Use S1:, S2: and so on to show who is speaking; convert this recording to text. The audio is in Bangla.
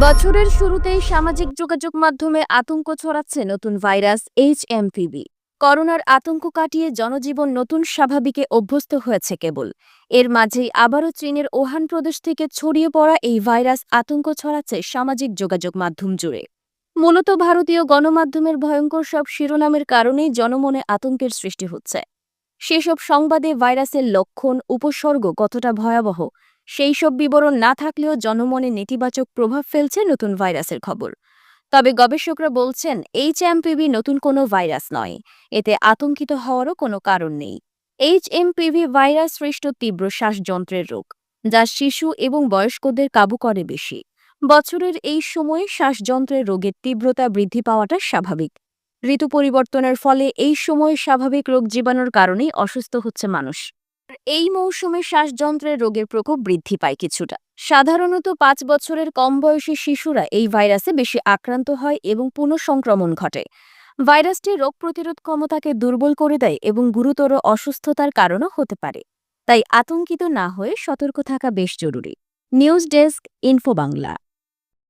S1: বছরের শুরুতেই সামাজিক যোগাযোগ মাধ্যমে আতঙ্ক ছড়াচ্ছে নতুন ভাইরাস এইচ এমপিবি করোনার আতঙ্ক কাটিয়ে জনজীবন নতুন স্বাভাবিকে অভ্যস্ত হয়েছে কেবল। এর মাঝেই আবারও চীনের ওহান প্রদেশ থেকে ছড়িয়ে পড়া এই ভাইরাস আতঙ্ক ছড়াচ্ছে সামাজিক যোগাযোগ মাধ্যম জুড়ে। মূলত ভারতীয় গণমাধ্যমের ভয়ঙ্কর সব শিরোনামের কারণেই জনমনে আতঙ্কের সৃষ্টি হচ্ছে। সেসব সংবাদে ভাইরাসের লক্ষণ, উপসর্গ কতটা ভয়াবহ সেই সব বিবরণ না থাকলেও জনমনে নেতিবাচক প্রভাব ফেলছে নতুন ভাইরাসের খবর। তবে গবেষকরা বলছেন এইচ এমপিভি নতুন কোনো ভাইরাস নয়। এতে আতঙ্কিত হওয়ারও কোনো কারণ নেই। এইচ এমপিভি ভাইরাস সৃষ্ট তীব্র শ্বাসযন্ত্রের রোগ, যা শিশু এবং বয়স্কদের কাবু করে বেশি। বছরের এই সময়ে শ্বাসযন্ত্রের রোগের তীব্রতা বৃদ্ধি পাওয়াটা স্বাভাবিক। ঋতু পরিবর্তনের ফলে এই সময়ে স্বাভাবিক রোগ জীবাণুর কারণেই অসুস্থ হচ্ছে মানুষ। এই মৌসুমে শ্বাসযন্ত্রের রোগের প্রকোপ বৃদ্ধি পায় কিছুটা। সাধারণত পাঁচ বছরের কম বয়সী শিশুরা এই ভাইরাসে বেশি আক্রান্ত হয় এবং পুনঃসংক্রমণ ঘটে। ভাইরাসটি রোগ প্রতিরোধ ক্ষমতাকে দুর্বল করে দেয় এবং গুরুতর অসুস্থতার কারণও হতে পারে। তাই আতঙ্কিত না হয়ে সতর্ক থাকা বেশ জরুরি। News desk, info Bangla.